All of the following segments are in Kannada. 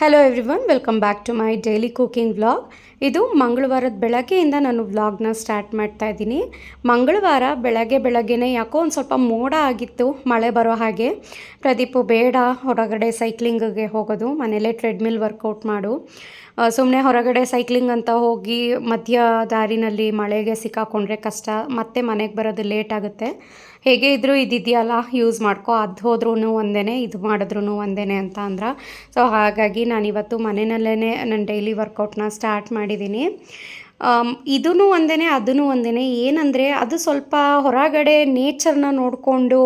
Hello everyone welcome back to my daily cooking vlog ಇದು ಮಂಗಳವಾರದ ಬೆಳಗ್ಗೆಯಿಂದ ನಾನು ವ್ಲಾಗ್ನ ಸ್ಟಾರ್ಟ್ ಮಾಡ್ತಾ ಇದ್ದೀನಿ. ಮಂಗಳವಾರ ಬೆಳಗ್ಗೆ ಬೆಳಗ್ಗೆನೇ ಯಾಕೋ ಒಂದು ಸ್ವಲ್ಪ ಮೋಡ ಆಗಿತ್ತು, ಮಳೆ ಬರೋ ಹಾಗೆ. ಪ್ರದೀಪು ಬೇಡ, ಹೊರಗಡೆ ಸೈಕ್ಲಿಂಗಿಗೆ ಹೋಗೋದು, ಮನೇಲೇ ಟ್ರೆಡ್ಮಿಲ್ ವರ್ಕೌಟ್ ಮಾಡು. ಸುಮ್ಮನೆ ಹೊರಗಡೆ ಸೈಕ್ಲಿಂಗ್ ಅಂತ ಹೋಗಿ ಮಧ್ಯ ದಾರಿನಲ್ಲಿ ಮಳೆಗೆ ಸಿಕ್ಕಾಕೊಂಡ್ರೆ ಕಷ್ಟ, ಮತ್ತೆ ಮನೆಗೆ ಬರೋದು ಲೇಟ್ ಆಗುತ್ತೆ. ಹೇಗೆ ಇದ್ದರೂ ಇದಿದೆಯಲ್ಲ ಯೂಸ್ ಮಾಡ್ಕೊ, ಅದು ಹೋದ್ರೂ ಒಂದೇ ಇದು ಮಾಡಿದ್ರೂ ಒಂದೇ ಅಂತ ಅಂದ್ರೆ. ಸೊ ಹಾಗಾಗಿ ನಾನಿವತ್ತು ಮನೆಯಲ್ಲೇ ನನ್ನ ಡೈಲಿ ವರ್ಕೌಟ್ನ ಸ್ಟಾರ್ಟ್ ಮಾಡಿದ್ದೀನಿ ಇದೂ ಒಂದೇ ಅದೂ ಒಂದೇ ಏನಂದರೆ, ಅದು ಸ್ವಲ್ಪ ಹೊರಗಡೆ ನೇಚರ್ನ ನೋಡಿಕೊಂಡು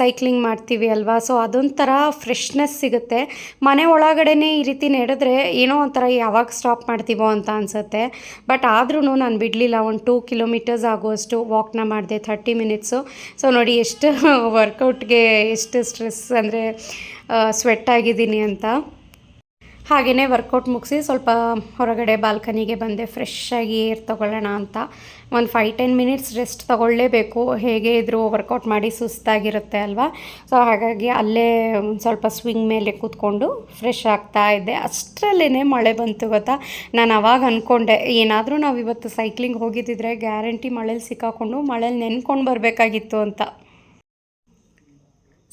ಸೈಕ್ಲಿಂಗ್ ಮಾಡ್ತೀವಿ ಅಲ್ವಾ? ಸೊ ಅದೊಂಥರ ಫ್ರೆಶ್ನೆಸ್ ಸಿಗುತ್ತೆ. ಮನೆ ಒಳಗಡೆನೇ ಈ ರೀತಿ ನಡೆದ್ರೆ ಏನೋ ಒಂಥರ ಯಾವಾಗ ಸ್ಟಾಪ್ ಮಾಡ್ತೀವೋ ಅಂತ ಅನಿಸುತ್ತೆ. ಬಟ್ ಆದ್ರೂ ನಾನು ಬಿಡಲಿಲ್ಲ. ಒಂದು ಟೂ ಕಿಲೋಮೀಟರ್ಸ್ ಆಗುವಷ್ಟು ವಾಕ್ನ ಮಾಡಿದೆ ಥರ್ಟಿ ಮಿನಿಟ್ಸು ಸೊ ನೋಡಿ ಎಷ್ಟು ವರ್ಕೌಟ್ಗೆ ಎಷ್ಟು ಸ್ಟ್ರೆಸ್ ಅಂದರೆ ಸ್ವೆಟ್ ಆಗಿದ್ದೀನಿ ಅಂತ. ಹಾಗೆಯೇ ವರ್ಕೌಟ್ ಮುಗಿಸಿ ಸ್ವಲ್ಪ ಹೊರಗಡೆ ಬಾಲ್ಕನಿಗೆ ಬಂದೆ ಫ್ರೆಶ್ ಆಗಿ ಏರ್ ತೊಗೊಳ್ಳೋಣ ಅಂತ. ಒಂದು ಫೈ ಟೆನ್ ಮಿನಿಟ್ಸ್ ರೆಸ್ಟ್ ತೊಗೊಳ್ಳೇಬೇಕು. ಹೇಗೆ ಇದ್ದರೂ ವರ್ಕೌಟ್ ಮಾಡಿ ಸುಸ್ತಾಗಿರುತ್ತೆ ಅಲ್ವಾ? ಸೊ ಹಾಗಾಗಿ ಅಲ್ಲೇ ಒಂದು ಸ್ವಲ್ಪ ಸ್ವಿಂಗ್ ಮೇಲೆ ಕೂತ್ಕೊಂಡು ಫ್ರೆಶ್ ಆಗ್ತಾ ಇದ್ದೆ. ಅಷ್ಟರಲ್ಲೇ ಮಳೆ ಬಂತು ಗೊತ್ತಾ? ನಾನು ಅವಾಗ ಅಂದ್ಕೊಂಡೆ ಏನಾದರೂ ನಾವು ಇವತ್ತು ಸೈಕ್ಲಿಂಗ್ ಹೋಗಿದ್ದಿದ್ರೆ ಗ್ಯಾರಂಟಿ ಮಳೇಲಿ ಸಿಕ್ಕಾಕೊಂಡು ಮಳೇಲಿ ನೆನ್ಕೊಂಡು ಬರಬೇಕಾಗಿತ್ತು ಅಂತ.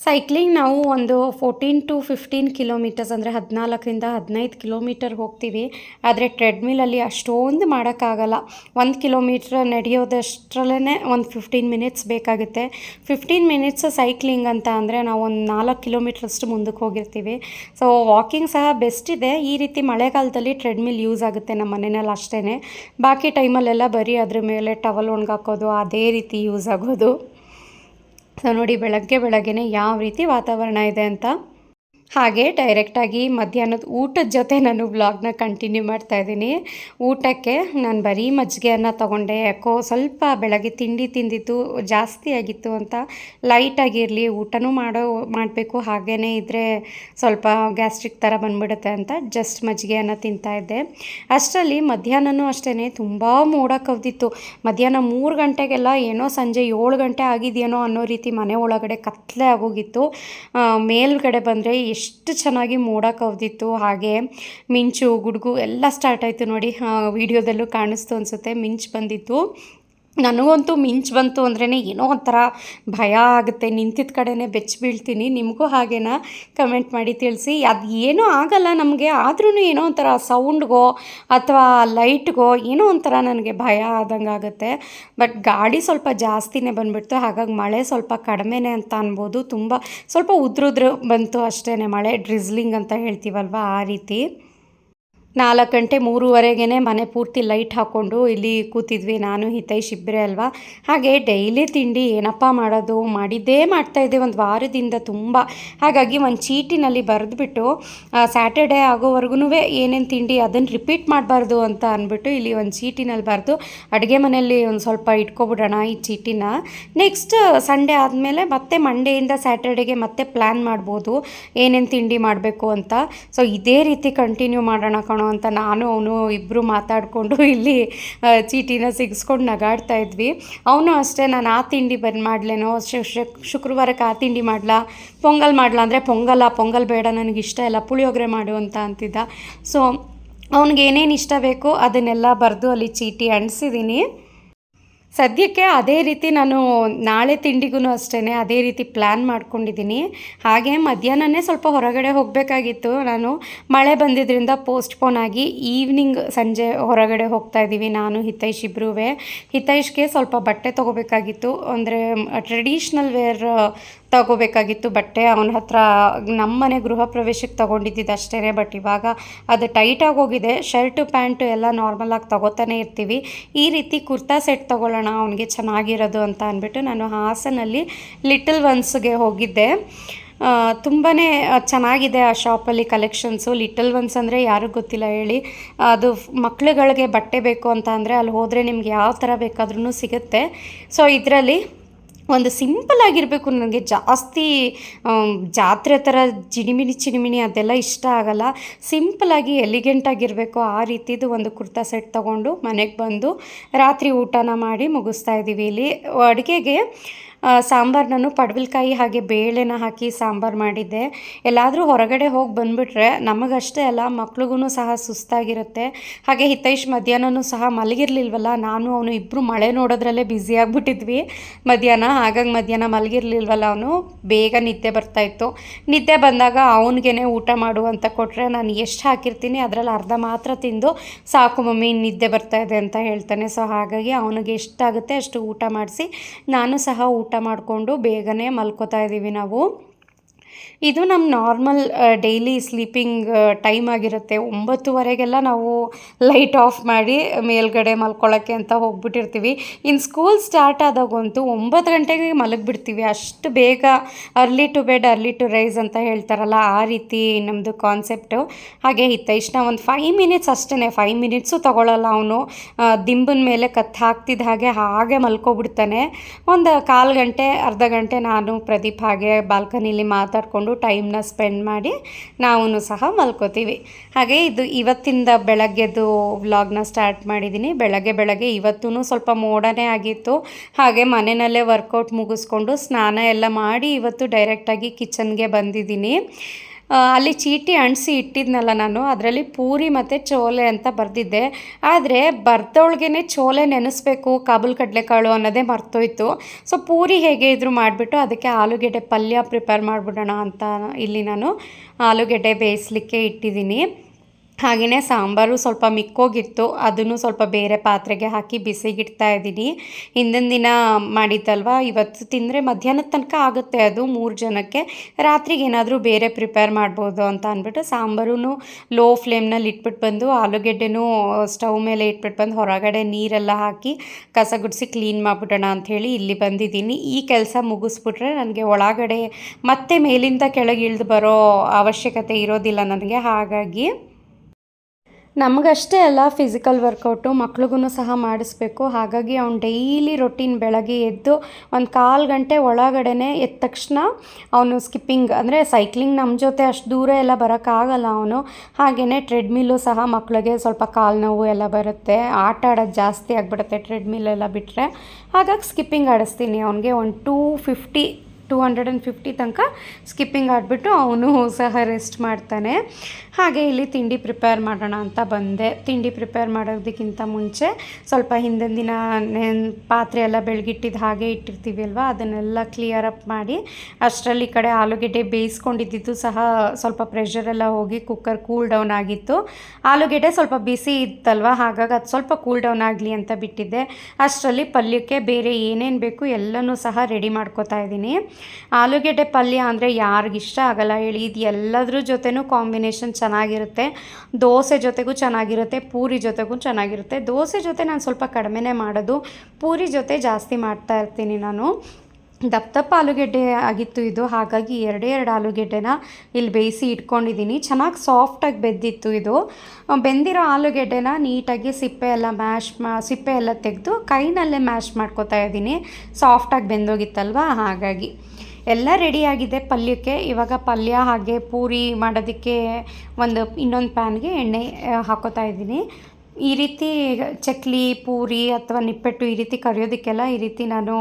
ಸೈಕ್ಲಿಂಗ್ ನಾವು ಒಂದು ಫೋರ್ಟೀನ್ ಟು ಫಿಫ್ಟೀನ್ ಕಿಲೋಮೀಟರ್ಸ್ ಅಂದರೆ ಹದಿನಾಲ್ಕರಿಂದ ಹದಿನೈದು ಕಿಲೋಮೀಟರ್ ಹೋಗ್ತೀವಿ. ಆದರೆ ಟ್ರೆಡ್ಮಿಲಲ್ಲಿ ಅಷ್ಟೊಂದು ಮಾಡೋಕ್ಕಾಗಲ್ಲ. ಒಂದು ಕಿಲೋಮೀಟ್ರ್ ನಡೆಯೋದಷ್ಟರಲ್ಲೇ ಒಂದು ಫಿಫ್ಟೀನ್ ಮಿನಿಟ್ಸ್ ಬೇಕಾಗುತ್ತೆ. ಫಿಫ್ಟೀನ್ ಮಿನಿಟ್ಸ್ ಸೈಕ್ಲಿಂಗ್ ಅಂತ ಅಂದರೆ ನಾವು ಒಂದು ನಾಲ್ಕು ಕಿಲೋಮೀಟ್ರಷ್ಟು ಮುಂದಕ್ಕೆ ಹೋಗಿರ್ತೀವಿ. ಸೊ ವಾಕಿಂಗ್ ಸಹ ಬೆಸ್ಟ್ ಇದೆ. ಈ ರೀತಿ ಮಳೆಗಾಲದಲ್ಲಿ ಟ್ರೆಡ್ಮಿಲ್ ಯೂಸ್ ಆಗುತ್ತೆ ನಮ್ಮ ಮನೆಯಲ್ಲಿ ಅಷ್ಟೇ ಬಾಕಿ ಟೈಮಲ್ಲೆಲ್ಲ ಬರೀ ಅದ್ರ ಮೇಲೆ ಟವಲ್ ಒಣಗಾಕೋದು, ಅದೇ ರೀತಿ ಯೂಸ್ ಆಗೋದು. ಸೊ ನೋಡಿ ಬೆಳಗ್ಗೆ ಬೆಳಗ್ಗೆನೇ ಯಾವ ರೀತಿ ವಾತಾವರಣ ಇದೆ ಅಂತ ಹಾಗೆ ಡೈರೆಕ್ಟಾಗಿ ಮಧ್ಯಾಹ್ನದ ಊಟದ ಜೊತೆ ನಾನು ವ್ಲಾಗ್ನ ಕಂಟಿನ್ಯೂ ಮಾಡ್ತಾ ಇದ್ದೀನಿ. ಊಟಕ್ಕೆ ನಾನು ಬರೀ ಮಜ್ಜಿಗೆಯನ್ನು ತೊಗೊಂಡೆ. ಯಾಕೋ ಸ್ವಲ್ಪ ಬೆಳಗ್ಗೆ ತಿಂಡಿ ತಿಂದಿದ್ದು ಜಾಸ್ತಿ ಆಗಿತ್ತು ಅಂತ ಲೈಟಾಗಿರಲಿ ಊಟನೂ ಮಾಡೋ, ಮಾಡಬೇಕು ಹಾಗೇ ಇದ್ದರೆ ಸ್ವಲ್ಪ ಗ್ಯಾಸ್ಟ್ರಿಕ್ ಥರ ಬಂದ್ಬಿಡುತ್ತೆ ಅಂತ ಜಸ್ಟ್ ಮಜ್ಜಿಗೆಯನ್ನು ತಿಂತಾಯಿದ್ದೆ ಅಷ್ಟರಲ್ಲಿ ಮಧ್ಯಾಹ್ನನೂ ಅಷ್ಟೇ ತುಂಬ ಮೋಡ ಕವ್ದಿತ್ತು. ಮಧ್ಯಾಹ್ನ ಮೂರು ಗಂಟೆಗೆಲ್ಲ ಏನೋ ಸಂಜೆ ಏಳು ಗಂಟೆ ಆಗಿದೆಯೇನೋ ಅನ್ನೋ ರೀತಿ ಮನೆ ಒಳಗಡೆ ಕತ್ತಲೆ ಆಗೋಗಿತ್ತು. ಮೇಲ್ಗಡೆ ಬಂದರೆ ಎಷ್ಟು ಚೆನ್ನಾಗಿ ಮೋಡ ಕವ್ದಿತ್ತು ಹಾಗೆ ಮಿಂಚು, ಗುಡುಗು ಎಲ್ಲ ಸ್ಟಾರ್ಟ್ ಆಯಿತು ನೋಡಿ. ವಿಡಿಯೋದಲ್ಲೂ ಕಾಣಿಸ್ತು ಅನಿಸುತ್ತೆ, ಮಿಂಚು ಬಂದಿತ್ತು. ನನಗಂತೂ ಮಿಂಚು ಬಂತು ಅಂದ್ರೇ ಏನೋ ಒಂಥರ ಭಯ ಆಗುತ್ತೆ. ನಿಂತಿದ್ದ ಕಡೆನೇ ಬೆಚ್ಚ ಬೀಳ್ತೀನಿ. ನಿಮಗೂ ಹಾಗೇನಾ? ಕಮೆಂಟ್ ಮಾಡಿ ತಿಳಿಸಿ. ಅದು ಏನೂ ಆಗಲ್ಲ ನಮಗೆ. ಆದ್ರೂ ಏನೋ ಒಂಥರ ಸೌಂಡ್ಗೋ ಅಥವಾ ಲೈಟ್ಗೋ ಏನೋ ಒಂಥರ ನನಗೆ ಭಯ ಆದಂಗೆ ಆಗುತ್ತೆ. ಬಟ್ ಗಾಡಿ ಸ್ವಲ್ಪ ಜಾಸ್ತಿನೇ ಬಂದುಬಿಡ್ತು. ಹಾಗಾಗಿ ಮಳೆ ಸ್ವಲ್ಪ ಕಡಿಮೆನೇ ಅಂತ ಅನ್ಬೋದು. ತುಂಬ ಸ್ವಲ್ಪ ಉದ್ರುದ್ರು ಬಂತು ಅಷ್ಟೇ ಮಳೆ ಡ್ರಿಸ್ಲಿಂಗ್ ಅಂತ ಹೇಳ್ತೀವಲ್ವ ಆ ರೀತಿ. ನಾಲ್ಕು ಗಂಟೆ ಮೂರುವರೆಗೇ ಮನೆ ಪೂರ್ತಿ ಲೈಟ್ ಹಾಕ್ಕೊಂಡು ಇಲ್ಲಿ ಕೂತಿದ್ವಿ. ನಾನು ಹಿತೈ ಇಬ್ಬರೇ ಅಲ್ವಾ? ಹಾಗೆ ಡೈಲಿ ತಿಂಡಿ ಏನಪ್ಪ ಮಾಡೋದು? ಮಾಡಿದ್ದೇ ಮಾಡ್ತಾಯಿದ್ದೆ ಒಂದು ವಾರದಿಂದ ತುಂಬ. ಹಾಗಾಗಿ ಒಂದು ಚೀಟಿನಲ್ಲಿ ಬರೆದ್ಬಿಟ್ಟು ಸ್ಯಾಟರ್ಡೇ ಆಗೋವರೆಗೂ ಏನೇನು ತಿಂಡಿ ಅದನ್ನು ರಿಪೀಟ್ ಮಾಡಬಾರ್ದು ಅಂತ ಅಂದ್ಬಿಟ್ಟು ಇಲ್ಲಿ ಒಂದು ಚೀಟಿನಲ್ಲಿ ಬರೆದು ಅಡುಗೆ ಮನೆಯಲ್ಲಿ ಒಂದು ಸ್ವಲ್ಪ ಇಟ್ಕೊಬಿಡೋಣ ಈ ಚೀಟಿನ. ನೆಕ್ಸ್ಟ್ ಸಂಡೇ ಆದಮೇಲೆ ಮತ್ತೆ ಮಂಡೆಯಿಂದ ಸ್ಯಾಟರ್ಡೆಗೆ ಮತ್ತೆ ಪ್ಲ್ಯಾನ್ ಮಾಡ್ಬೋದು. ಏನೇನು ತಿಂಡಿ ಮಾಡಬೇಕು ಅಂತ. ಸೊ ಇದೇ ರೀತಿ ಕಂಟಿನ್ಯೂ ಮಾಡೋಣ ಕಣೋ. ಅಂತ ನಾನು, ಅವನು ಇಬ್ಬರು ಮಾತಾಡಿಕೊಂಡು ಇಲ್ಲಿ ಚೀಟಿನ ಸಿಗಿಸ್ಕೊಂಡು ನಗಾಡ್ತಾ ಇದ್ವಿ. ಅವನು ಅಷ್ಟೇ, ನಾನು ಆ ತಿಂಡಿ ಬಂದು ಮಾಡಲೇನೋ ಶುಕ್ರವಾರಕ್ಕೆ ಆ ತಿಂಡಿ ಮಾಡಲಾ? ಪೊಂಗಲ್ ಮಾಡಲಾ ಅಂದರೆ ಪೊಂಗಲ್ಲ ಪೊಂಗಲ್ ಬೇಡ, ನನಗೆ ಇಷ್ಟ ಇಲ್ಲ, ಪುಳಿಯೋಗರೆ ಮಾಡು ಅಂತ ಅಂತಿದ್ದ. ಸೊ ಅವ್ನಿಗೆ ಏನೇನು ಇಷ್ಟ ಬೇಕೋ ಅದನ್ನೆಲ್ಲ ಬರೆದು ಅಲ್ಲಿ ಚೀಟಿ ಅಂಟಿಸಿದ್ದೀನಿ ಸದ್ಯಕ್ಕೆ ಅದೇ ರೀತಿ ನಾನು ನಾಳೆ ತಿಂಡಿಗೂ ಅಷ್ಟೇ ಅದೇ ರೀತಿ ಪ್ಲ್ಯಾನ್ ಮಾಡ್ಕೊಂಡಿದ್ದೀನಿ. ಹಾಗೆ ಮಧ್ಯಾಹ್ನನೇ ಸ್ವಲ್ಪ ಹೊರಗಡೆ ಹೋಗಬೇಕಾಗಿತ್ತು. ನಾನು ಮಳೆ ಬಂದಿದ್ದರಿಂದ ಪೋಸ್ಟ್ಪೋನ್ ಆಗಿ ಈವ್ನಿಂಗ್ ಸಂಜೆ ಹೊರಗಡೆ ಹೋಗ್ತಾ ಇದ್ದೀವಿ. ನಾನು, ಹಿತೈಷ್ ಇಬ್ಬರೂ ಹಿತೈಷ್ಗೆ ಸ್ವಲ್ಪ ಬಟ್ಟೆ ತೊಗೋಬೇಕಾಗಿತ್ತು. ಅಂದರೆ ಟ್ರೆಡಿಷ್ನಲ್ ವೇರ್ ತಗೋಬೇಕಾಗಿತ್ತು ಬಟ್ಟೆ ಅವನ ಹತ್ರ ನಮ್ಮನೆ ಗೃಹ ಪ್ರವೇಶಕ್ಕೆ ತೊಗೊಂಡಿದ್ದು ಅಷ್ಟೇ ಬಟ್ ಇವಾಗ ಅದು ಟೈಟಾಗಿ ಹೋಗಿದೆ. ಶರ್ಟು ಪ್ಯಾಂಟು ಎಲ್ಲ ನಾರ್ಮಲಾಗಿ ತೊಗೋತಾನೆ ಇರ್ತೀವಿ. ಈ ರೀತಿ ಕುರ್ತಾ ಸೆಟ್ ತೊಗೊಳ್ಳೋಣ, ಅವನಿಗೆ ಚೆನ್ನಾಗಿರೋದು ಅಂತ ಅಂದ್ಬಿಟ್ಟು ನಾನು ಹಾಸನಲ್ಲಿ ಲಿಟಲ್ ಒನ್ಸ್ಗೆ ಹೋಗಿದ್ದೆ. ತುಂಬಾ ಚೆನ್ನಾಗಿದೆ ಆ ಶಾಪಲ್ಲಿ ಕಲೆಕ್ಷನ್ಸು ಲಿಟಲ್ ಒನ್ಸ್ ಅಂದರೆ ಯಾರಿಗೂ ಗೊತ್ತಿಲ್ಲ ಹೇಳಿ, ಅದು ಮಕ್ಳುಗಳಿಗೆ ಬಟ್ಟೆ ಬೇಕು ಅಂತ ಅಂದರೆ ಅಲ್ಲಿ ಹೋದರೆ ನಿಮ್ಗೆ ಯಾವ ಥರ ಬೇಕಾದ್ರೂ ಸಿಗುತ್ತೆ. ಸೊ ಇದರಲ್ಲಿ ಒಂದು ಸಿಂಪಲ್ ಆಗಿರಬೇಕು ನನಗೆ. ಜಾಸ್ತಿ ಜಾತ್ರೆ ಥರ ಜಿಣಿಮಿಣಿ ಚಿಣಿಮಿಣಿ ಅದೆಲ್ಲ ಇಷ್ಟ ಆಗಲ್ಲ. ಸಿಂಪಲಾಗಿ ಎಲಿಗೆಂಟಾಗಿರಬೇಕು ಆ ರೀತಿದು ಒಂದು ಕುರ್ತಾ ಸೆಟ್ ತಗೊಂಡು ಮನೆಗೆ ಬಂದು ರಾತ್ರಿ ಊಟನ ಮಾಡಿ ಮುಗಿಸ್ತಾ ಇದ್ದೀವಿ ಇಲ್ಲಿ. ಅಡುಗೆಗೆ ಸಾಂಬಾರು ನಾನು ಪಡವಲಕಾಯಿ ಹಾಗೆ ಬೇಳೆನ ಹಾಕಿ ಸಾಂಬಾರು ಮಾಡಿದ್ದೆ. ಎಲ್ಲಾದರೂ ಹೊರಗಡೆ ಹೋಗಿ ಬಂದುಬಿಟ್ರೆ ನಮಗಷ್ಟೇ ಅಲ್ಲ ಮಕ್ಳಿಗೂ ಸಹ ಸುಸ್ತಾಗಿರುತ್ತೆ. ಹಾಗೆ ಹಿತೈಷ್ ಮಧ್ಯಾಹ್ನನೂ ಸಹ ಮಲಗಿರ್ಲಿಲ್ವಲ್ಲ, ನಾನು, ಅವನು ಇಬ್ಬರು ಮಳೆ ನೋಡೋದ್ರಲ್ಲೇ ಬ್ಯುಸಿ ಆಗಿಬಿಟ್ಟಿದ್ವಿ. ಮಧ್ಯಾಹ್ನ ಹಾಗಾಗಿ ಮಧ್ಯಾಹ್ನ ಮಲಗಿರ್ಲಿಲ್ವಲ್ಲ ಅವನು, ಬೇಗ ನಿದ್ದೆ ಬರ್ತಾಯಿತ್ತು ನಿದ್ದೆ ಬಂದಾಗ ಅವನಿಗೆ ಊಟ ಮಾಡು ಅಂತ ಕೊಟ್ಟರೆ ನಾನು ಎಷ್ಟು ಹಾಕಿರ್ತೀನಿ, ಅದರಲ್ಲಿ ಅರ್ಧ ಮಾತ್ರ ತಿಂದು ಸಾಕು ಮಮ್ಮಿ, ನಿದ್ದೆ ಬರ್ತಾ ಇದೆ ಅಂತ ಹೇಳ್ತಾನೆ. ಸೊ ಹಾಗಾಗಿ ಅವನಿಗೆ ಎಷ್ಟಾಗುತ್ತೆ ಅಷ್ಟು ಊಟ ಮಾಡಿಸಿ, ನಾನು ಸಹ ಊಟ ಮಾಡಿಕೊಂಡು ಬೇಗನೆ ಮಲ್ಕೋತಾ ಇದ್ದೀವಿ ನಾವು. ಇದು ನಮ್ಮ ನಾರ್ಮಲ್ ಡೈಲಿ ಸ್ಲೀಪಿಂಗ್ ಟೈಮ್ ಆಗಿರುತ್ತೆ. ಒಂಬತ್ತುವರೆಗೆಲ್ಲ ನಾವು ಲೈಟ್ ಆಫ್ ಮಾಡಿ ಮೇಲ್ಗಡೆ ಮಲ್ಕೊಳ್ಳೋಕ್ಕೆ ಅಂತ ಹೋಗ್ಬಿಟ್ಟಿರ್ತೀವಿ. ಇನ್ನು ಸ್ಕೂಲ್ ಸ್ಟಾರ್ಟ್ ಆದಾಗಂತೂ ಒಂಬತ್ತು ಗಂಟೆಗೆ ಮಲಗಿಬಿಡ್ತೀವಿ. ಅಷ್ಟು ಬೇಗ early to bed, early to rise ಅಂತ ಹೇಳ್ತಾರಲ್ಲ, ಆ ರೀತಿ ನಮ್ಮದು ಕಾನ್ಸೆಪ್ಟು. ಹಾಗೆ ಹಿತೈಷ್ಣ ಒಂದು ಫೈವ್ ಮಿನಿಟ್ಸ್ ಅಷ್ಟೇ ಫೈವ್ ಮಿನಿಟ್ಸು ತಗೊಳ್ಳಲ್ಲ ಅವನು. ದಿಂಬನ ಮೇಲೆ ಕತ್ತು ಹಾಕ್ತಿದ್ದ ಹಾಗೆ ಹಾಗೆ ಮಲ್ಕೊಬಿಡ್ತಾನೆ. ಒಂದು ಕಾಲು ಗಂಟೆ, ಅರ್ಧ ಗಂಟೆ ನಾನು ಪ್ರದೀಪ್ ಹಾಗೆ ಬಾಲ್ಕನಿಲಿ ಮಾತಾಡಿಕೊಂಡು ಟೈಮ್ನ ಸ್ಪೆಂಡ್ ಮಾಡಿ ನಾವು ಸಹ ಮಲ್ಕೋತೀವಿ. ಹಾಗೆ ಇದು ಇವತ್ತಿಂದ ಬೆಳಗ್ಗೆದು ವ್ಲಾಗ್ನ ಸ್ಟಾರ್ಟ್ ಮಾಡಿದ್ದೀನಿ ಬೆಳಗ್ಗೆ ಬೆಳಗ್ಗೆ ಇವತ್ತೂ ಸ್ವಲ್ಪ ಮೋಡನೇ ಆಗಿತ್ತು. ಹಾಗೆ ಮನೆಯಲ್ಲೇ ವರ್ಕೌಟ್ ಮುಗಿಸ್ಕೊಂಡು ಸ್ನಾನ ಎಲ್ಲ ಮಾಡಿ ಇವತ್ತು ಡೈರೆಕ್ಟಾಗಿ ಕಿಚನ್ಗೆ ಬಂದಿದ್ದೀನಿ. ಅಲ್ಲಿ ಚೀಟಿ ಅಂಟಿಸಿ ಇಟ್ಟಿದ್ನಲ್ಲ ನಾನು, ಅದರಲ್ಲಿ ಪೂರಿ ಮತ್ತು ಚೋಲೆ ಅಂತ ಬರೆದಿದ್ದೆ. ಆದರೆ ಬರ್ದೊಳಗೇ ಚೋಲೆ ನೆನೆಸ್ಬೇಕು, ಕಾಬೂಲ್ ಕಡಲೆಕಾಳು ಅನ್ನೋದೇ ಮರ್ತೋಯ್ತು. ಸೊ ಪೂರಿ ಹೇಗೆ ಇದ್ರೂ ಮಾಡಿಬಿಟ್ಟು ಅದಕ್ಕೆ ಆಲೂಗೆಡ್ಡೆ ಪಲ್ಯ ಪ್ರಿಪೇರ್ ಮಾಡಿಬಿಡೋಣ ಅಂತ ಇಲ್ಲಿ ನಾನು ಆಲೂಗೆಡ್ಡೆ ಬೇಯಿಸ್ಲಿಕ್ಕೆ ಇಟ್ಟಿದ್ದೀನಿ. ಹಾಗೆಯೇ ಸಾಂಬಾರು ಸ್ವಲ್ಪ ಮಿಕ್ಕೋಗಿತ್ತು, ಅದನ್ನು ಸ್ವಲ್ಪ ಬೇರೆ ಪಾತ್ರೆಗೆ ಹಾಕಿ ಬಿಸಿಗಿಡ್ತಾ ಇದ್ದೀನಿ. ಹಿಂದಿನ ದಿನ ಮಾಡಿದ್ದಲ್ವ? ಇವತ್ತು ತಿಂದರೆ ಮಧ್ಯಾಹ್ನದ ತನಕ ಆಗುತ್ತೆ ಅದು ಮೂರು ಜನಕ್ಕೆ. ರಾತ್ರಿಗೆ ಏನಾದರೂ ಬೇರೆ ಪ್ರಿಪೇರ್ ಮಾಡ್ಬೋದು ಅಂತ ಅಂದ್ಬಿಟ್ಟು ಸಾಂಬಾರು ಲೋ ಫ್ಲೇಮ್ನಲ್ಲಿ ಇಟ್ಬಿಟ್ಟು ಬಂದು, ಆಲೂಗೆಡ್ಡೆನೂ ಸ್ಟವ್ ಮೇಲೆ ಇಟ್ಬಿಟ್ಟು ಬಂದು, ಹೊರಗಡೆ ನೀರೆಲ್ಲ ಹಾಕಿ ಕಸ ಗುಡಿಸಿ ಕ್ಲೀನ್ ಮಾಡಿಬಿಡೋಣ ಅಂಥೇಳಿ ಇಲ್ಲಿ ಬಂದಿದ್ದೀನಿ. ಈ ಕೆಲಸ ಮುಗಿಸ್ಬಿಟ್ರೆ ನನಗೆ ಒಳಗಡೆ ಮತ್ತೆ ಮೇಲಿಂದ ಕೆಳಗೆ ಇಳಿದು ಬರೋ ಅವಶ್ಯಕತೆ ಇರೋದಿಲ್ಲ ನನಗೆ. ಹಾಗಾಗಿ ನಮಗಷ್ಟೇ ಅಲ್ಲ ಫಿಸಿಕಲ್ ವರ್ಕೌಟು ಮಕ್ಳಿಗೂ ಸಹ ಮಾಡಿಸ್ಬೇಕು. ಹಾಗಾಗಿ ಅವ್ನು ಡೈಲಿ ರೊಟೀನ್ ಬೆಳಗ್ಗೆ ಎದ್ದು ಒಂದು ಕಾಲು ಗಂಟೆ ಒಳಗಡೆನೆ ಎದ್ದ ತಕ್ಷಣ ಅವನು ಸ್ಕಿಪ್ಪಿಂಗ್ ಅಂದರೆ ಸೈಕ್ಲಿಂಗ್ ನಮ್ಮ ಜೊತೆ ಅಷ್ಟು ದೂರ ಎಲ್ಲ ಬರೋಕ್ಕಾಗಲ್ಲ ಅವನು. ಹಾಗೆಯೇ ಟ್ರೆಡ್ಮಿಲ್ಲು ಸಹ ಮಕ್ಕಳಿಗೆ ಸ್ವಲ್ಪ ಕಾಲು ನೋವು ಎಲ್ಲ ಬರುತ್ತೆ. ಆಟ ಆಡೋದು ಜಾಸ್ತಿ ಆಗಿಬಿಡುತ್ತೆ ಟ್ರೆಡ್ಮಿಲ್ ಎಲ್ಲ ಬಿಟ್ಟರೆ ಹಾಗಾಗಿ ಸ್ಕಿಪ್ಪಿಂಗ್ ಆಡಿಸ್ತೀನಿ. ಅವನಿಗೆ ಒಂದು two fifty two hundred and fifty ತನಕ ಸ್ಕಿಪ್ಪಿಂಗ್ ಆಡಿಬಿಟ್ಟು ಅವನು ಸಹ ರೆಸ್ಟ್ ಮಾಡ್ತಾನೆ. ಹಾಗೆ ಇಲ್ಲಿ ತಿಂಡಿ ಪ್ರಿಪೇರ್ ಮಾಡೋಣ ಅಂತ ಬಂದೆ. ತಿಂಡಿ ಪ್ರಿಪೇರ್ ಮಾಡೋದಕ್ಕಿಂತ ಮುಂಚೆ ಸ್ವಲ್ಪ ಹಿಂದಿನ ದಿನ ಪಾತ್ರೆ ಎಲ್ಲ ಬೆಳಗಿಟ್ಟಿದ್ದು ಹಾಗೆ ಇಟ್ಟಿರ್ತೀವಿ ಅಲ್ವಾ? ಅದನ್ನೆಲ್ಲ ಕ್ಲಿಯರ್ ಅಪ್ ಮಾಡಿ ಅಷ್ಟರಲ್ಲಿ ಈ ಕಡೆ ಆಲೂಗೆಡ್ಡೆ ಬೇಯಿಸ್ಕೊಂಡಿದ್ದು ಸಹ ಸ್ವಲ್ಪ ಪ್ರೆಷರೆಲ್ಲ ಹೋಗಿ ಕುಕ್ಕರ್ ಕೂಲ್ ಡೌನ್ ಆಗಿತ್ತು. ಆಲೂಗೆಡ್ಡೆ ಸ್ವಲ್ಪ ಬಿಸಿ ಇತ್ತಲ್ವ? ಹಾಗಾಗಿ ಅದು ಸ್ವಲ್ಪ ಕೂಲ್ ಡೌನ್ ಆಗಲಿ ಅಂತ ಬಿಟ್ಟಿದ್ದೆ. ಅಷ್ಟರಲ್ಲಿ ಪಲ್ಯಕ್ಕೆ ಬೇರೆ ಏನೇನು ಬೇಕು ಎಲ್ಲನೂ ಸಹ ರೆಡಿ ಮಾಡ್ಕೋತಾ ಇದ್ದೀನಿ. ಆಲೂಗೆಡ್ಡೆ ಪಲ್ಯ ಅಂದರೆ ಯಾರಿಗಿಷ್ಟ ಆಗಲ್ಲ ಹೇಳಿ, ಇದು ಎಲ್ಲದ್ರ ಜೊತೆನೂ ಕಾಂಬಿನೇಷನ್ ಚೆನ್ನಾಗಿರುತ್ತೆ. ದೋಸೆ ಜೊತೆಗೂ ಚೆನ್ನಾಗಿರುತ್ತೆ, ಪೂರಿ ಜೊತೆಗೂ ಚೆನ್ನಾಗಿರುತ್ತೆ. ದೋಸೆ ಜೊತೆ ನಾನು ಸ್ವಲ್ಪ ಕಡಿಮೆನೇ ಮಾಡೋದು, ಪೂರಿ ಜೊತೆ ಜಾಸ್ತಿ ಮಾಡ್ತಾ ಇರ್ತೀನಿ ನಾನು. ದಪ್ಪ ದಪ್ಪ ಆಲೂಗೆಡ್ಡೆ ಆಗಿತ್ತು ಇದು. ಹಾಗಾಗಿ ಎರಡೇ ಎರಡು ಆಲೂಗೆಡ್ಡೆನ ಇಲ್ಲಿ ಬೇಯಿಸಿ ಇಟ್ಕೊಂಡಿದ್ದೀನಿ. ಚೆನ್ನಾಗಿ ಸಾಫ್ಟಾಗಿ ಬೆದ್ದಿತ್ತು ಇದು. ಬೆಂದಿರೋ ಆಲೂಗೆಡ್ಡೆನ ನೀಟಾಗಿ ಸಿಪ್ಪೆ ಎಲ್ಲ ಮ್ಯಾಶ್ ಮಾ, ಸಿಪ್ಪೆ ಎಲ್ಲ ತೆಗೆದು ಕೈನಲ್ಲೇ ಮ್ಯಾಶ್ ಮಾಡ್ಕೋತಾ ಇದ್ದೀನಿ. ಸಾಫ್ಟಾಗಿ ಬೆಂದೋಗಿತ್ತಲ್ವ? ಹಾಗಾಗಿ. ಎಲ್ಲ ರೆಡಿಯಾಗಿದೆ ಪಲ್ಯಕ್ಕೆ. ಇವಾಗ ಪಲ್ಯ ಹಾಗೆ ಪೂರಿ ಮಾಡೋದಕ್ಕೆ ಒಂದು ಇನ್ನೊಂದು ಪ್ಯಾನ್ಗೆ ಎಣ್ಣೆ ಹಾಕೋತಾ ಇದ್ದೀನಿ. ಈ ರೀತಿ ಚಕ್ಲಿ, ಪೂರಿ ಅಥವಾ ನಿಪ್ಪೆಟ್ಟು ಈ ರೀತಿ ಕರೆಯೋದಕ್ಕೆಲ್ಲ ಈ ರೀತಿ ನಾನು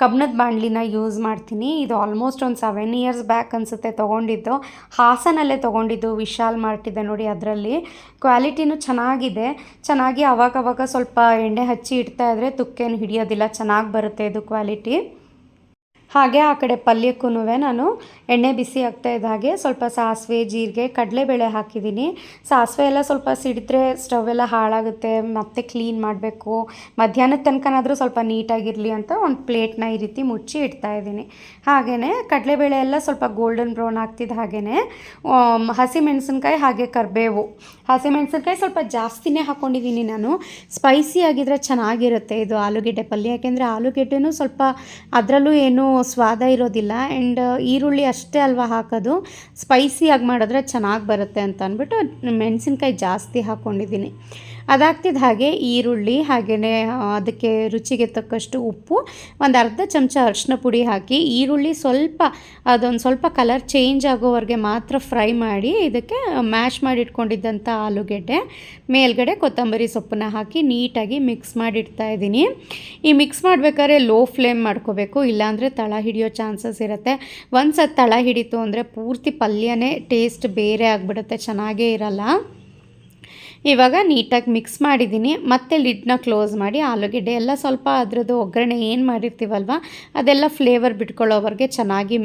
ಕಬ್ಬಿಣದ ಬಾಣಲಿನ ಯೂಸ್ ಮಾಡ್ತೀನಿ. ಇದು ಆಲ್ಮೋಸ್ಟ್ ಒಂದು ಸೆವೆನ್ ಇಯರ್ಸ್ ಬ್ಯಾಕ್ ಅನಿಸುತ್ತೆ ತೊಗೊಂಡಿದ್ದು. ಹಾಸನಲ್ಲೇ ತೊಗೊಂಡಿದ್ದು ವಿಶಾಲ್ ಮಾರ್ಟಿದೆ ನೋಡಿ ಅದರಲ್ಲಿ. ಕ್ವಾಲಿಟಿನೂ ಚೆನ್ನಾಗಿದೆ. ಚೆನ್ನಾಗಿ ಅವಾಗವಾಗ ಸ್ವಲ್ಪ ಎಣ್ಣೆ ಹಚ್ಚಿ ಇಡ್ತಾ ಇದ್ದರೆ ತುಕ್ಕೇನು ಹಿಡಿಯೋದಿಲ್ಲ, ಚೆನ್ನಾಗಿ ಬರುತ್ತೆ ಇದು ಕ್ವಾಲಿಟಿ. ಹಾಗೆ ಆ ಕಡೆ ಪಲ್ಯಕ್ಕೂ ನಾನು ಎಣ್ಣೆ ಬಿಸಿ ಆಗ್ತಾ ಇದ್ದ ಹಾಗೆ ಸ್ವಲ್ಪ ಸಾಸಿವೆ, ಜೀರಿಗೆ, ಕಡಲೆಬೇಳೆ ಹಾಕಿದ್ದೀನಿ. ಸಾಸಿವೆ ಎಲ್ಲ ಸ್ವಲ್ಪ ಸಿಡಿದ್ರೆ ಸ್ಟವ್ ಎಲ್ಲ ಹಾಳಾಗುತ್ತೆ, ಮತ್ತೆ ಕ್ಲೀನ್ ಮಾಡಬೇಕು. ಮಧ್ಯಾಹ್ನದ ತನಕನಾದರೂ ಸ್ವಲ್ಪ ನೀಟಾಗಿರಲಿ ಅಂತ ಒಂದು ಪ್ಲೇಟ್ನ ಈ ರೀತಿ ಮುಚ್ಚಿ ಇಡ್ತಾ ಇದ್ದೀನಿ. ಹಾಗೆಯೇ ಕಡಲೆಬೇಳೆ ಎಲ್ಲ ಸ್ವಲ್ಪ ಗೋಲ್ಡನ್ ಬ್ರೌನ್ ಆಗ್ತಿದ್ದ ಹಾಗೆಯೇ ಹಸಿಮೆಣಸಿನ್ಕಾಯಿ ಹಾಗೆ ಕರಿಬೇವು. ಹಸಿಮೆಣಸಿನ್ಕಾಯಿ ಸ್ವಲ್ಪ ಜಾಸ್ತಿನೇ ಹಾಕ್ಕೊಂಡಿದ್ದೀನಿ ನಾನು. ಸ್ಪೈಸಿ ಆಗಿದ್ರೆ ಚೆನ್ನಾಗಿರುತ್ತೆ ಇದು ಆಲೂಗೆಡ್ಡೆ ಪಲ್ಯ, ಯಾಕೆಂದರೆ ಆಲೂಗೆಡ್ಡೆನೂ ಸ್ವಲ್ಪ ಅದರಲ್ಲೂ ಏನು ಸ್ವಾದ ಇರೋದಿಲ್ಲ. ಆ್ಯಂಡ್ ಈರುಳ್ಳಿ ಅಷ್ಟೇ ಅಲ್ವಾ ಹಾಕೋದು. ಸ್ಪೈಸಿಯಾಗಿ ಮಾಡಿದ್ರೆ ಚೆನ್ನಾಗಿ ಬರುತ್ತೆ ಅಂತ ಅಂದ್ಬಿಟ್ಟು ಮೆಣಸಿನ್ಕಾಯಿ ಜಾಸ್ತಿ ಹಾಕ್ಕೊಂಡಿದ್ದೀನಿ ಅದಾಗ್ತಿದ್ದ ಹಾಗೆ ಈರುಳ್ಳಿ ಹಾಗೆಯೇ ಅದಕ್ಕೆ ರುಚಿಗೆ ತಕ್ಕಷ್ಟು ಉಪ್ಪು, ಒಂದು ಅರ್ಧ ಚಮಚ ಅರಿಶಿನ ಪುಡಿ ಹಾಕಿ, ಈರುಳ್ಳಿ ಸ್ವಲ್ಪ, ಅದೊಂದು ಸ್ವಲ್ಪ ಕಲರ್ ಚೇಂಜ್ ಆಗೋವರೆಗೆ ಮಾತ್ರ ಫ್ರೈ ಮಾಡಿ, ಇದಕ್ಕೆ ಮ್ಯಾಶ್ ಮಾಡಿ ಇಟ್ಕೊಂಡಿದ್ದಂಥ ಆಲೂಗೆಡ್ಡೆ, ಮೇಲ್ಗಡೆ ಕೊತ್ತಂಬರಿ ಸೊಪ್ಪನ್ನ ಹಾಕಿ ನೀಟಾಗಿ ಮಿಕ್ಸ್ ಮಾಡಿಡ್ತಾ ಇದ್ದೀನಿ. ಈ ಮಿಕ್ಸ್ ಮಾಡಬೇಕಾದ್ರೆ ಲೋ ಫ್ಲೇಮ್ ಮಾಡ್ಕೋಬೇಕು, ಇಲ್ಲಾಂದರೆ ತಳ ಹಿಡಿಯೋ ಚಾನ್ಸಸ್ ಇರುತ್ತೆ. ಒಂದು ಸತ್ ತಳ ಹಿಡಿತು ಅಂದರೆ ಪೂರ್ತಿ ಪಲ್ಯನೇ ಟೇಸ್ಟ್ ಬೇರೆ ಆಗಿಬಿಡುತ್ತೆ, ಚೆನ್ನಾಗೇ ಇರಲ್ಲ. ಇವಾಗ ನೀಟಾಗಿ ಮಿಕ್ಸ್ ಮಾಡಿದ್ದೀನಿ. ಮತ್ತೆ ಲಿಡ್ನ ಕ್ಲೋಸ್ ಮಾಡಿ ಆಲೂಗೆಡ್ಡೆ ಎಲ್ಲ ಸ್ವಲ್ಪ ಅದರದ್ದು ಒಗ್ಗರಣೆ ಏನು ಮಾಡಿರ್ತೀವಲ್ವ, ಅದೆಲ್ಲ ಫ್ಲೇವರ್ ಬಿಟ್ಕೊಳ್ಳೋವರೆಗೆ ಚೆನ್ನಾಗಿ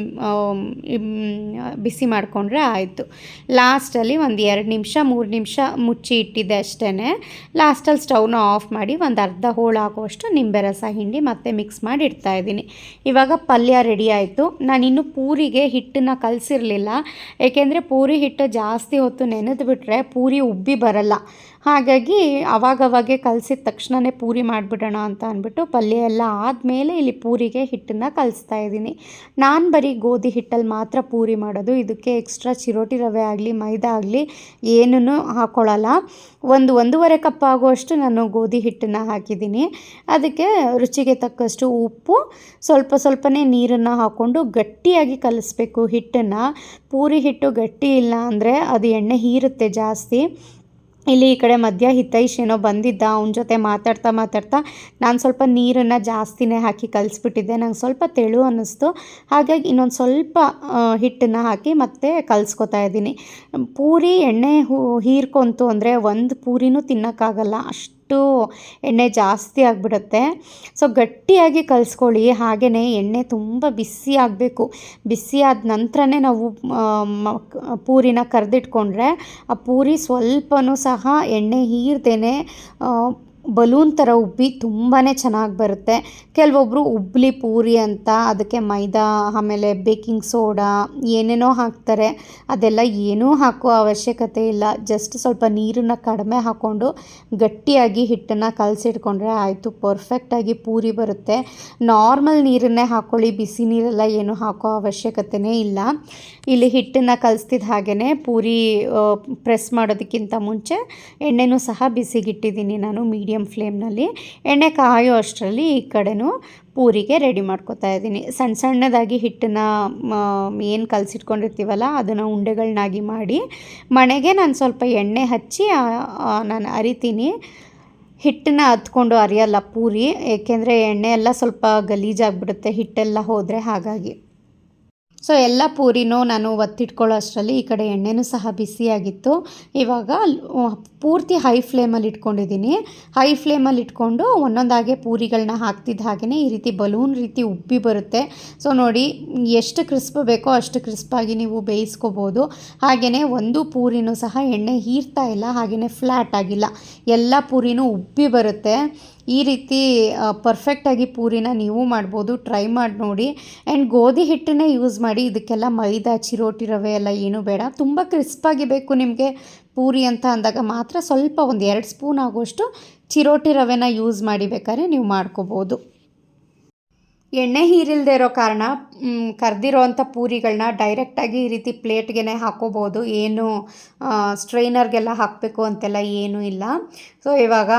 ಬಿಸಿ ಮಾಡಿಕೊಂಡ್ರೆ ಆಯಿತು. ಲಾಸ್ಟಲ್ಲಿ ಒಂದು ಎರಡು ನಿಮಿಷ, ಮೂರು ನಿಮಿಷ ಮುಚ್ಚಿ ಇಟ್ಟಿದ್ದೆ ಅಷ್ಟೇ ಲಾಸ್ಟಲ್ಲಿ ಸ್ಟವ್ನ ಆಫ್ ಮಾಡಿ ಒಂದು ಅರ್ಧ ಹೋಳು ಹಾಕುವಷ್ಟು ನಿಂಬೆ ರಸ, ಹಿಂಡಿ ಮತ್ತೆ ಮಿಕ್ಸ್ ಮಾಡಿ ಇಡ್ತಾ ಇದ್ದೀನಿ. ಇವಾಗ ಪಲ್ಯ ರೆಡಿ ಆಯಿತು. ನಾನಿನ್ನು ಪೂರಿಗೆ ಹಿಟ್ಟನ್ನು ಕಲಸಿರಲಿಲ್ಲ. ಏಕೆಂದರೆ ಪೂರಿ ಹಿಟ್ಟು ಜಾಸ್ತಿ ಹೊತ್ತು ನೆನೆದು ಬಿಟ್ಟರೆ ಪೂರಿ ಉಬ್ಬಿ ಬರಲ್ಲ. ಹಾಗಾಗಿ ಅವಾಗವಾಗೆ ಕಲಸಿದ ತಕ್ಷಣವೇ ಪೂರಿ ಮಾಡಿಬಿಡೋಣ ಅಂತ ಅಂದ್ಬಿಟ್ಟು ಪಲ್ಯ ಎಲ್ಲ ಆದಮೇಲೆ ಇಲ್ಲಿ ಪೂರಿಗೆ ಹಿಟ್ಟನ್ನು ಕಲಿಸ್ತಾ ಇದ್ದೀನಿ. ನಾನು ಬರೀ ಗೋಧಿ ಹಿಟ್ಟಲ್ಲಿ ಮಾತ್ರ ಪೂರಿ ಮಾಡೋದು. ಇದಕ್ಕೆ ಎಕ್ಸ್ಟ್ರಾ ಚಿರೋಟಿ ರವೆ ಆಗಲಿ, ಮೈದಾ ಆಗಲಿ ಏನೂ ಹಾಕ್ಕೊಳ್ಳಲ್ಲ ಒಂದು ಒಂದೂವರೆ ಕಪ್ ಆಗುವಷ್ಟು ನಾನು ಗೋಧಿ ಹಿಟ್ಟನ್ನು ಹಾಕಿದ್ದೀನಿ. ಅದಕ್ಕೆ ರುಚಿಗೆ ತಕ್ಕಷ್ಟು ಉಪ್ಪು, ಸ್ವಲ್ಪ ಸ್ವಲ್ಪನೇ ನೀರನ್ನು ಹಾಕ್ಕೊಂಡು ಗಟ್ಟಿಯಾಗಿ ಕಲಿಸ್ಬೇಕು ಹಿಟ್ಟನ್ನು. ಪೂರಿ ಹಿಟ್ಟು ಗಟ್ಟಿ ಇಲ್ಲ ಅಂದರೆ ಅದು ಎಣ್ಣೆ ಹೀರುತ್ತೆ ಜಾಸ್ತಿ. ಇಲ್ಲಿ ಈ ಕಡೆ ಮಧ್ಯ ಹಿತೈಷ್ ಏನೋ ಬಂದಿದ್ದ, ಅವನ ಜೊತೆ ಮಾತಾಡ್ತಾ ಮಾತಾಡ್ತಾ ನಾನು ಸ್ವಲ್ಪ ನೀರನ್ನು ಜಾಸ್ತಿನೇ ಹಾಕಿ ಕಲಿಸ್ಬಿಟ್ಟಿದ್ದೆ. ನಂಗೆ ಸ್ವಲ್ಪ ತೆಳು ಅನ್ನಿಸ್ತು. ಹಾಗಾಗಿ ಇನ್ನೊಂದು ಸ್ವಲ್ಪ ಹಿಟ್ಟನ್ನು ಹಾಕಿ ಮತ್ತೆ ಕಲಿಸ್ಕೊತಾ ಇದ್ದೀನಿ. ಪೂರಿ ಎಣ್ಣೆ ಹೂ ಹೀರ್ಕೊಂತು ಅಂದರೆ ಒಂದು ಪೂರಿನೂ ತಿನ್ನೋಕ್ಕಾಗಲ್ಲ. ಅಷ್ಟು ಎಣ್ಣೆ ಜಾಸ್ತಿ ಆಗಿಬಿಡುತ್ತೆ. ಸೊ ಗಟ್ಟಿಯಾಗಿ ಕಲಿಸ್ಕೊಳ್ಳಿ. ಹಾಗೆಯೇ ಎಣ್ಣೆ ತುಂಬ ಬಿಸಿ ಆಗಬೇಕು. ಬಿಸಿ ಆದ ನಂತರನೇ ನಾವು ಪೂರಿನ ಕರೆದಿಟ್ಕೊಂಡ್ರೆ ಆ ಪೂರಿ ಸ್ವಲ್ಪನೂ ಸಹ ಎಣ್ಣೆ ಹೀರ್ದೇನೆ ಬಲೂನ್ ಥರ ಉಬ್ಬಿ ತುಂಬಾ ಚೆನ್ನಾಗಿ ಬರುತ್ತೆ. ಕೆಲವೊಬ್ಬರು ಉಬ್ಲಿ ಪೂರಿ ಅಂತ ಅದಕ್ಕೆ ಮೈದಾ, ಆಮೇಲೆ ಬೇಕಿಂಗ್ ಸೋಡಾ ಏನೇನೋ ಹಾಕ್ತಾರೆ. ಅದೆಲ್ಲ ಏನೂ ಹಾಕೋ ಅವಶ್ಯಕತೆ ಇಲ್ಲ. ಜಸ್ಟ್ ಸ್ವಲ್ಪ ನೀರನ್ನು ಕಡಿಮೆ ಹಾಕ್ಕೊಂಡು ಗಟ್ಟಿಯಾಗಿ ಹಿಟ್ಟನ್ನು ಕಲಸಿಟ್ಕೊಂಡ್ರೆ ಆಯಿತು ಪರ್ಫೆಕ್ಟಾಗಿ ಪೂರಿ ಬರುತ್ತೆ. ನಾರ್ಮಲ್ ನೀರನ್ನೇ ಹಾಕ್ಕೊಳ್ಳಿ ಬಿಸಿ ನೀರೆಲ್ಲ ಏನು ಹಾಕೋ ಅವಶ್ಯಕತೆನೇ ಇಲ್ಲ. ಇಲ್ಲಿ ಹಿಟ್ಟನ್ನು ಕಲಿಸ್ತಿದ್ದ ಹಾಗೆಯೇ ಪೂರಿ ಪ್ರೆಸ್ ಮಾಡೋದಕ್ಕಿಂತ ಮುಂಚೆ ಎಣ್ಣೆನೂ ಸಹ ಬಿಸಿಗಿಟ್ಟಿದ್ದೀನಿ ನಾನು ಮೀಡಿಯಮ್ ಫ್ಲೇಮ್ನಲ್ಲಿ ಎಣ್ಣೆ ಕಾಯೋ ಅಷ್ಟರಲ್ಲಿ ಈ ಕಡೆನೂ ಪೂರಿಗೆ ರೆಡಿ ಮಾಡ್ಕೊತಾ ಇದ್ದೀನಿ. ಸಣ್ಣ ಸಣ್ಣದಾಗಿ ಹಿಟ್ಟನ್ನ ಏನು ಕಲಸಿಟ್ಕೊಂಡಿರ್ತೀವಲ್ಲ ಅದನ್ನು ಉಂಡೆಗಳನ್ನಾಗಿ ಮಾಡಿ ಮಣೆಗೆ ನಾನು ಸ್ವಲ್ಪ ಎಣ್ಣೆ ಹಚ್ಚಿ ನಾನು ಅರಿತೀನಿ. ಹಿಟ್ಟನ್ನ ಹತ್ಕೊಂಡು ಅರಿಯಲ್ಲ ಪೂರಿ, ಏಕೆಂದರೆ ಎಣ್ಣೆ ಎಲ್ಲ ಸ್ವಲ್ಪ ಗಲೀಜಾಗ್ಬಿಡುತ್ತೆ ಹಿಟ್ಟೆಲ್ಲ ಹೋದರೆ ಹಾಗಾಗಿ. ಸೊ ಎಲ್ಲ ಪೂರಿನೂ ನಾನು ಒತ್ತಿಟ್ಕೊಳ್ಳೋ ಅಷ್ಟರಲ್ಲಿ ಈ ಕಡೆ ಎಣ್ಣೆನೂ ಸಹ ಬಿಸಿಯಾಗಿತ್ತು. ಇವಾಗ ಪೂರ್ತಿ ಹೈ ಫ್ಲೇಮಲ್ಲಿ ಇಟ್ಕೊಂಡಿದ್ದೀನಿ. ಹೈ ಫ್ಲೇಮಲ್ಲಿ ಇಟ್ಕೊಂಡು ಒಂದೊಂದಾಗೆ ಪೂರಿಗಳನ್ನ ಹಾಕ್ತಿದ್ದ ಹಾಗೆಯೇ ಈ ರೀತಿ ಬಲೂನ್ ರೀತಿ ಉಬ್ಬಿ ಬರುತ್ತೆ. ಸೊ ನೋಡಿ, ಎಷ್ಟು ಕ್ರಿಸ್ಪ್ ಬೇಕೋ ಅಷ್ಟು ಕ್ರಿಸ್ಪಾಗಿ ನೀವು ಬೇಯಿಸ್ಕೋಬೋದು. ಹಾಗೆಯೇ ಒಂದು ಪೂರಿನೂ ಸಹ ಎಣ್ಣೆ ಹೀರ್ತಾ ಇಲ್ಲ ಹಾಗೆಯೇ ಫ್ಲ್ಯಾಟ್ ಆಗಿಲ್ಲ. ಎಲ್ಲ ಪೂರಿನೂ ಉಬ್ಬಿ ಬರುತ್ತೆ. ಈ ರೀತಿ ಪರ್ಫೆಕ್ಟಾಗಿ ಪೂರಿನ ನೀವು ಮಾಡ್ಬೋದು. ಟ್ರೈ ಮಾಡಿ ನೋಡಿ. ಆ್ಯಂಡ್ ಗೋಧಿ ಹಿಟ್ಟನ್ನೇ ಯೂಸ್ ಮಾಡಿ, ಇದಕ್ಕೆಲ್ಲ ಮೈದಾ, ಚಿರೋಟಿ ರವೆ ಎಲ್ಲ ಏನೂ ಬೇಡ. ತುಂಬ ಕ್ರಿಸ್ಪಾಗಿ ಬೇಕು ನಿಮಗೆ ಪೂರಿ ಅಂತ ಅಂದಾಗ ಮಾತ್ರ ಸ್ವಲ್ಪ ಒಂದು ಎರಡು ಸ್ಪೂನ್ ಆಗುವಷ್ಟು ಚಿರೋಟಿ ರವೆನ ಯೂಸ್ ಮಾಡಿ ಬೇಕಾದ್ರೆ ನೀವು ಮಾಡ್ಕೋಬೋದು. ಎಣ್ಣೆ ಹೀರಿಲ್ದೇ ಇರೋ ಕಾರಣ ಕರೆದಿರೋ ಅಂಥ ಪೂರಿಗಳನ್ನ ಡೈರೆಕ್ಟಾಗಿ ಈ ರೀತಿ ಪ್ಲೇಟ್ಗೆ ಹಾಕೋಬೋದು. ಏನು ಸ್ಟ್ರೈನರ್ಗೆಲ್ಲ ಹಾಕಬೇಕು ಅಂತೆಲ್ಲ ಏನೂ ಇಲ್ಲ. ಸೊ ಇವಾಗ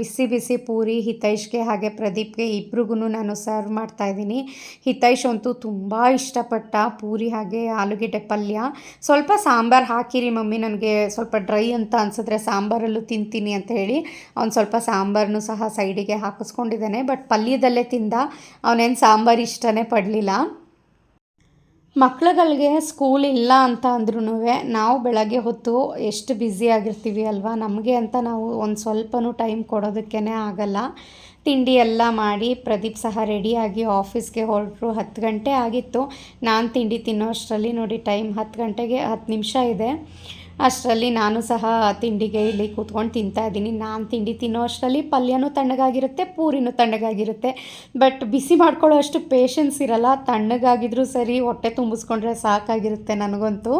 ಬಿಸಿ ಬಿಸಿ ಪೂರಿ ಹಿತೈಷ್ಗೆ ಹಾಗೆ ಪ್ರದೀಪ್ಗೆ ಇಬ್ರಿಗೂ ನಾನು ಸರ್ವ್ ಮಾಡ್ತಾ ಇದ್ದೀನಿ. ಹಿತೈಷ್ ಅಂತೂ ತುಂಬ ಇಷ್ಟಪಟ್ಟ ಪೂರಿ ಹಾಗೆ ಆಲೂಗೆಡ್ಡೆ ಪಲ್ಯ. ಸ್ವಲ್ಪ ಸಾಂಬಾರು ಹಾಕಿರಿ ಮಮ್ಮಿ, ನನಗೆ ಸ್ವಲ್ಪ ಡ್ರೈ ಅಂತ ಅನ್ಸಿದ್ರೆ ಸಾಂಬಾರಲ್ಲೂ ತಿಂತೀನಿ ಅಂತ ಹೇಳಿ ಅವ್ನು ಸ್ವಲ್ಪ ಸಾಂಬಾರನ್ನು ಸಹ ಸೈಡಿಗೆ ಹಾಕಿಸ್ಕೊಂಡಿದ್ದಾನೆ. ಬಟ್ ಪಲ್ಯದಲ್ಲೇ ತಿಂದ, ಅವನೇನು ಸಾಂಬಾರು ಇಷ್ಟನೇ ಪಡಲಿಲ್ಲ. ಮಕ್ಳುಗಳಿಗೆ ಸ್ಕೂಲ್ ಇಲ್ಲ ಅಂತ ಅಂದ್ರೂ ನಾವು ಬೆಳಗ್ಗೆ ಹೊತ್ತು ಎಷ್ಟು ಬ್ಯುಸಿ ಆಗಿರ್ತೀವಿ ಅಲ್ವಾ? ನಮಗೆ ಅಂತ ನಾವು ಒಂದು ಸ್ವಲ್ಪನೂ ಟೈಮ್ ಕೊಡೋದಕ್ಕೇ ಆಗಲ್ಲ. ತಿಂಡಿ ಎಲ್ಲ ಮಾಡಿ ಪ್ರದೀಪ್ ಸಹ ರೆಡಿಯಾಗಿ ಆಫೀಸ್ಗೆ ಹೊರಟರು ಹತ್ತು ಗಂಟೆ ಆಗಿತ್ತು. ನಾನು ತಿಂಡಿ ತಿನ್ನೋ ಅಷ್ಟರಲ್ಲಿ ನೋಡಿ ಟೈಮ್ ಹತ್ತು ಗಂಟೆಗೆ ಹತ್ತು ನಿಮಿಷ ಇದೆ. ಅಷ್ಟರಲ್ಲಿ ನಾನು ಸಹ ತಿಂಡಿಗೆ ಇಲ್ಲಿ ಕೂತ್ಕೊಂಡು ತಿಂತಾ ಇದ್ದೀನಿ. ನಾನು ತಿಂಡಿ ತಿನ್ನೋ ಅಷ್ಟರಲ್ಲಿ ಪಲ್ಯನೂ ತಣ್ಣಗಾಗಿರುತ್ತೆ, ಪೂರಿನೂ ತಣ್ಣಗಾಗಿರುತ್ತೆ. ಬಟ್ ಬಿಸಿ ಮಾಡ್ಕೊಳ್ಳೋ ಅಷ್ಟು ಪೇಷನ್ಸ್ ಇರಲ್ಲ. ತಣ್ಣಗಾಗಿದ್ರೂ ಸರಿ, ಹೊಟ್ಟೆ ತುಂಬಿಸ್ಕೊಂಡ್ರೆ ಸಾಕಾಗಿರುತ್ತೆ ನನಗಂತೂ.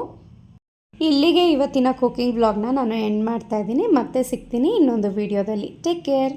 ಇಲ್ಲಿಗೆ ಇವತ್ತಿನ ಕುಕಿಂಗ್ ಬ್ಲಾಗ್ನ ನಾನು ಎಂಡ್ ಮಾಡ್ತಾ ಇದ್ದೀನಿ. ಮತ್ತೆ ಸಿಗ್ತೀನಿ ಇನ್ನೊಂದು ವಿಡಿಯೋದಲ್ಲಿ ಟೇಕ್ ಕೇರ್